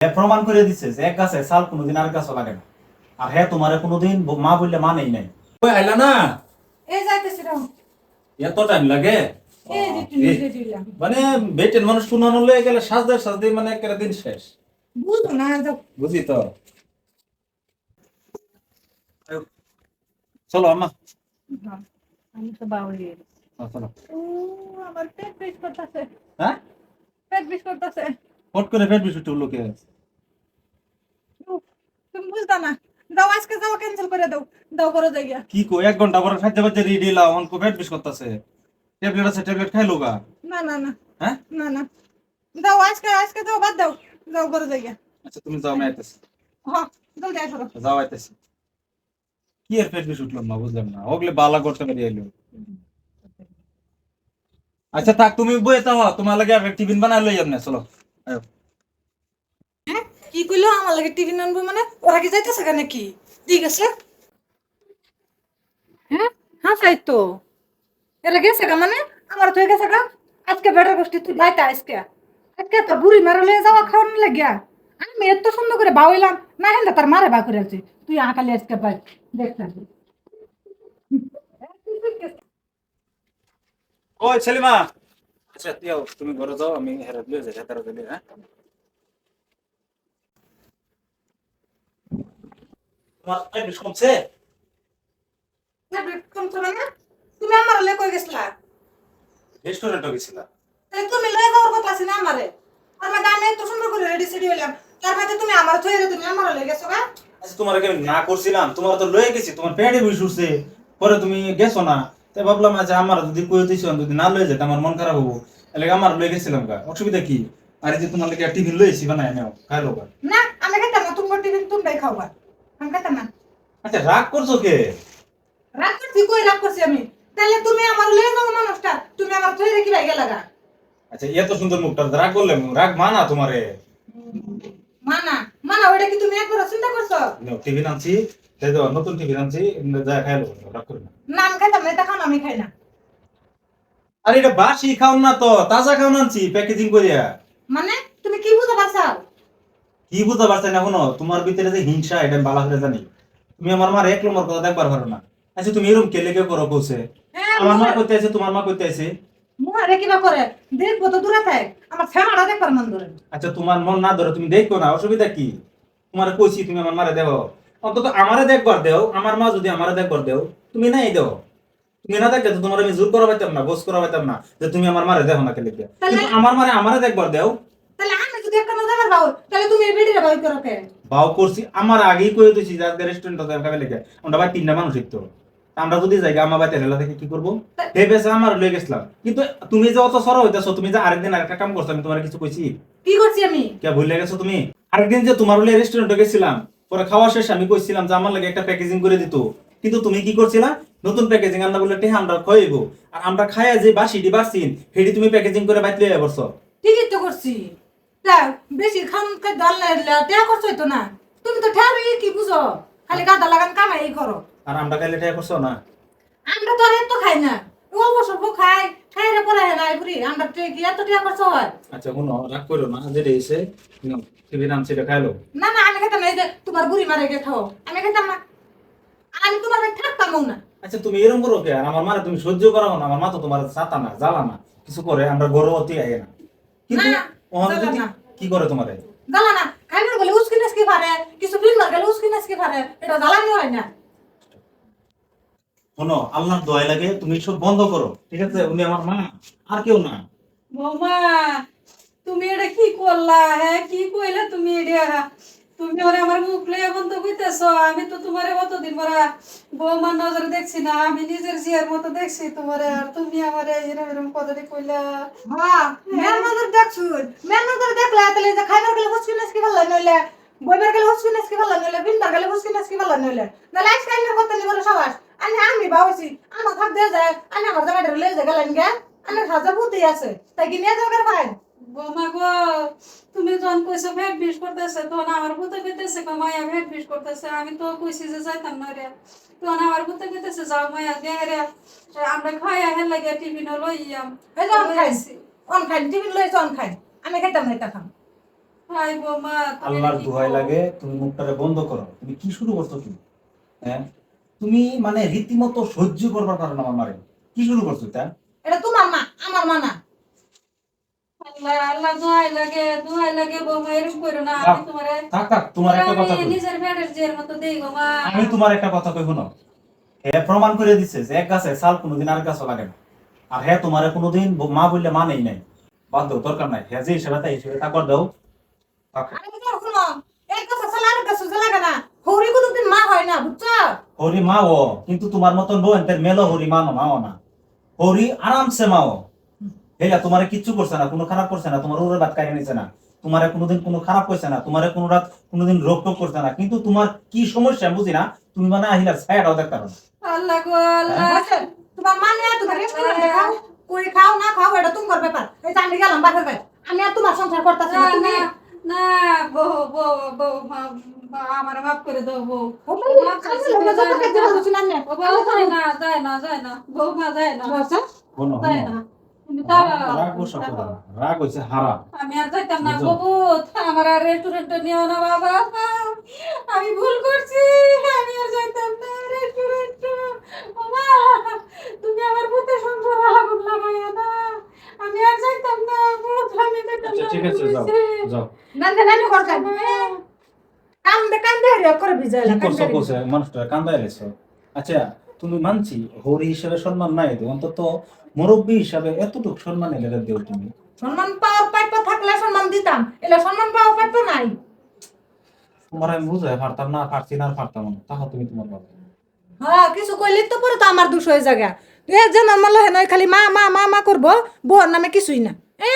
প্রমাণ করে দিচ্ছে যে এক গাছে সাল কোনোদিন আর গাছও লাগে না। আর হ্যাঁ তোমার কোনোদিন মা বললে মানেই নাই। ওই আইলা না? এই যাইতেছি রাও এত টাইম লাগে। মানে বেটেন মানুষ শুনানো লয়ে গেলে সাজদে সাজদে মানে একটা দিন শেষ। বুঝো না বুঝি তো? চলো আম্মা। আমি তো বাউলি হ্যাঁ, চলো। আমার পেট বিষ করতেছে। হ্যাঁ? পেট বিষ করতেছে। ফট করে পেট বিশুটি লোকে তুমি বুঝতা না। দাও আজকে যাও ক্যান্সেল করে দাও। দাও করে যাই। কি কো এক ঘণ্টা পরে খাইতে পারছে রেডি লাও অনকো পেট বিশ করতেছে। ট্যাবলেট আছে ট্যাবলেট খাইলো গা না না না। হ্যাঁ? না না। দাও আজকে আজকে যাও বাদ দাও। যাও করে যাই। আচ্ছা তুমি যাও আমি আইতেছি। হ্যাঁ জলদি আসো যাও আইতেছি। কি এর পেট বিশ উঠলাম না বুঝলাম না। ওগুলো বালা করতে পারি এলো আচ্ছা থাক তুমি বইয়ে তাও তোমার লাগে টিফিন বানাই লই যাব চলো। হ্যাঁ? কি কইলো? আমার লাগে টিভি আনব মানে? ওরা কি যাইতেছে কেন কি ঠিক আছে? হ্যাঁ? হ্যাঁ তাই তো। এরা গেছে গা মানে? আমার তো গেছে গা। আজকে বেটার গোষ্ঠী তুই বাইতে আজকে আজকে তোর বুড়ি মারা লয়ে যাওয়া খাওয়ানো লাগিয়া? আমি এত সুন্দর করে বাউইলাম। না হেন তার মারে বা করে আছে তুই আকালে আজকে পাই দেখতে ওই সেলিমা আচ্ছা তুই তুমি ঘরে যাও আমি হেরাত লয়ে যাই হেতারা দিলে হ্যাঁ? তোমার পেট বিশ কমছে তুমি আমার লয়ে কই গেছিলা? রেস্টুরেন্টে গেছিলা তাহলে তুমি লয়ে যাওয়ার কথা আছে না আমারে। আর মানে আমি এত সুন্দর করে রেডি সেডি হইলাম। তার মধ্যে তুমি আমার থয়ে তুমি আমার লয়ে গেছো গা। আচ্ছা তোমার আগে না করছিলাম তোমার তো লয়ে গেছি তোমার পেটে বিষ উঠছে। পরে তুমি গেছো না। তাই ভাবলাম আচ্ছা আমার যদি কই দিছো যদি না লয়ে যেত আমার মন খারাপ হব। তাহলে আমার লয়ে গেছিলাম গা? অসুবিধা কি? আর যে তোমার লাগে টিফিন লইছি বানাই নাও খাই লো গা। না আমি খেতাম না তোমার টিফিন তুমি খাওয়া আচ্ছা রাগ করছ কে? রাগ করছি কই রাগ করছি আমি। তাহলে তুমি আমার লয়ে যাও মানুষটা তুমি আমার থয়ে রেখে ভাই গেলা আচ্ছা এত সুন্দর মুখটা রাগ করলে রাগ মানা তোমারে। মানা মানা ওইটা কি তুমি একবার চিন্তা করছ? টিফিন আনছি তাই তো নতুন টিফিন আনছি যা খাই লো রাগ করে না। না আমি খাইতাম না খাও আমি খাই না। আরে এটা বাসি খাও না তো তাজা খাও আনছি প্যাকেজিং করিয়া। মানে তুমি কি বুঝতে পারছ কি বুঝতে পারছি না এখনও? তোমার ভিতরে যে হিংসা এটা বালা করে জানি। তুমি আমার মার এক নম্বর কথা দেখবার পারো না। আচ্ছা তুমি এরকম কেলে কে করো কৌছে হ্যাঁ আমার মা করতে আছে তোমার মা করতে আছে মুহারে কিবা করে? দেখব তো দূরে থাক। আমার ফেমাটা দেখবার মন ধরে। আচ্ছা তোমার মন না ধরে তুমি দেখো না অসুবিধা কি? তোমার কইছি তুমি আমার মারে দেও। অন্তত আমারে দেখবার দেও আমার মা যদি আমারে দেখবার দেও তুমি নাই দেও। তুমি না দেখলে তো তোমার আমি জোর করা পাইতাম না গোস করা পাইতাম না যে তুমি আমার মারে দেখো না কেলে কিন্তু আমার মারে আমারে দেখবার দেও তাহলে আমি যদি একটা তাহলে তুমি এই বেডিরে করো কে? বাও করছি। আমার আগেই কয়ে দিয়েছি যে আজকে রেস্টুরেন্ট লেগে আমরা ভাই তিনটা মানুষ আমরা যদি যাই আমার থেকে কি করব? বেসে আমার লয়ে গেছিলাম। কিন্তু তুমি যে অত সর হইতেছো তুমি যে আরেকদিন আরেকটা কাম করছ আমি তোমার কিছু কইছি। কি করছি আমি? কে ভুলে গেছো তুমি? আরেকদিন যে তোমার হলে রেস্টুরেন্টে গেছিলাম পরে খাওয়া শেষে আমি কইছিলাম যে আমার লাগে একটা প্যাকেজিং করে দিত। কিন্তু তুমি কি করছিলা? নতুন প্যাকেজিং আনলা বলে টেহা আমরা খাইবো আর আমরা খাইয়া যে বাসিটি বাসিন হেডি তুমি প্যাকেজিং করে বাইতে লইয়া ঠিকই তো করছি। তা বেশি খান কে দল না টেয়া করছ তো না? তুমি তো ঠেয়ারি কি বুঝো? খালি গাদা লাগান কামাই করো। আর আমরা খাইলে টেহা করছ না? আমরা তো আর এত খাই না। অল্প স্বল্প খাই খাই রে পরে নাই বুড়ি আমরা তো কি এত টিয়া করছ হয়? আচ্ছা কোনো রাগ করো না যেটা এসে টিভি নাম সেটা খাইলো। না না আমি খেতাম না এই যে তোমার বুড়ি মারে গে খাও আমি খেতাম না। আমি তোমার থাকতাম না। আচ্ছা তুমি এরকম করো কে? আর আমার মানে তুমি সহ্য করো না আমার মা তো তোমার চাতা না জ্বালা না। কিছু করে আমরা গর্ভবতী আগে না। কিন্তু কি করে তোমারে? জ্বালা না। খাইবার বলে উস্কি কি পারে কিছু ফিল্ম গেলে উস্কি কি পারে। এটা জ্বালানি হয় না। শোনো আল্লাহর দয়া লাগে তুমি সব বন্ধ করো। ঠিক আছে? উনি আমার মা আর কেউ না। বৌমা তুমি এটা কি করলা হ্যাঁ? কি কইলা তুমি এটা? তুমি ওরে আমার মুখ লইয়া বন্ধ কইতেছ, আমি তো তোমার কতদিন পরা বৌমার নজরে দেখছি না, আমি নিজের জিয়ার মতো দেখছি তোমারে, আর তুমি আমার এরম এরম কথাটি কইলা। হ্যাঁ মেন নজর দেখছুন মেন নজর দেখলে তাহলে যে খাইবার গেলে উস্কি নাসকি ভালো নইলে, বইবার গেলে উস্কি নাসকি ভালো নইলে, বিনবার গেলে উস্কি নাসকি ভালো নইলে, নাহলে আজকে আইনের কথা নিবো সবাস। আমি আমি বাউছি আমার থাক দিয়ে যায় আমি আমার জায়গাটা লয়ে যায় গেলেন গে আমি সাজা বুদ্ধি আছে তাই কি নিয়ে যাবে ভাই? বৌমা গো তুমি যখন কইছো ভেট বিষ করতেছে তখন আমার বুতে কইতেছে গো মায়া ভেট বিষ করতেছে। আমি তো কইছি যে যাইতাম না রে। তখন আমার বুতে কইতেছে যাও মায়া দে রে। আমরা খাইয়া লাগে টিফিন লইয়াম। এই যে অন খাই অন খাই টিফিন লইছে অন খাই আমি খাইতাম না এটা খাম হাই বৌমা তুমি আল্লাহর দোহাই লাগে তুমি মুখটারে বন্ধ করো। তুমি কি শুরু করছ তুমি হ্যাঁ? তুমি মানে রীতিমতো সহ্য করবার না আমার মারে। কি শুরু করছ তা এটা তোমার মা আমার মা না আল্লাহ আল্লাহ লাগে দোহাই লাগে বৌমা এরকম করো না আমি তোমারে থাক থাক তোমার একটা কথা কই। নিজের পেটের জের মতো দেই গো মা। আমি তোমার একটা কথা কই শুনো হে প্রমাণ করে দিচ্ছে যে এক গাছে সাল কোনোদিন আর গাছও লাগে না। আর হ্যাঁ তোমার কোনোদিন মা বললে মা নেই। বাদ দাও দরকার নাই। হ্যাঁ যে হিসেবে তাই হিসেবে তা কর দাও। আরে বুঝছ শুনো এক কথা চালা আর কথা লাগে না। হরি কোনোদিন মা হয় না বুঝছ? হরি মা ও কিন্তু তোমার মতন বউ এনতের মেলো হরি মা না মাও না। হরি আরামসে মাও। হেলা তোমারে কিচ্ছু করছে না কোনো খারাপ করছে না তোমার ওরে বাদ কাহিনী নিছে না। তোমার কোনোদিন কোনো খারাপ করছে না তোমার কোনো রাত কোনোদিন রোগ টোগ করছে না। কিন্তু তোমার কি সমস্যা বুঝি না তুমি মানে আহিলা ছায়াটাও দেখতে পারো। আল্লাহ গো আল্লাহ। তোমার মা নিয়ে খাও কই খাও না খাও এটা তোমার ব্যাপার। এই আমি গেলাম বাপের বাড়ি আমি আর তোমার সংসার করতেছি না না তুমি? না বউ বউ বউ আমার মাফ করে দাও বউ। না যায় না। যায় না যায় না বউ মা যায় না। যায় না। রাগ রাগ হারাম। আমি আর যাইতাম না। বাবু আমার আর রেস্টুরেন্টে নিও না বাবা। আমি ভুল করছি। আমি আর যাইতাম না রেস্টুরেন্টে বাবা তুমি আমার বুতে সংসার আগুন লাগাইয়া না আমি আর যাইতাম না আমি যাইতাম আচ্ছা না ঠিক আছে যাও যাও। নান্দে নান্দে করতাম কান্দে। কান্দে রে করে ভিজাইলা করছ কান্দে কোসে মানুষটা কান্দায় আচ্ছা তুমি মানছি হরি হিসেবে সম্মান নাই অন্তত মুরব্বী হিসাবে এতটুকু সম্মান এলে দেও তুমি। সম্মান পাওয়ার পাইপ থাকলে সম্মান দিতাম এলে সম্মান পাওয়ার পাইপ নাই। তোমার আমি বুঝাই পারতাম না পারছি না পারতাম না তাহলে তুমি তোমার বাবা হ্যাঁ কিছু কইলে তো পরে তো আমার দুষ হয়ে জায়গা এ যে নর্মাল হেন খালি মা মা মা মা করব বউর নামে কিছুই না। এ?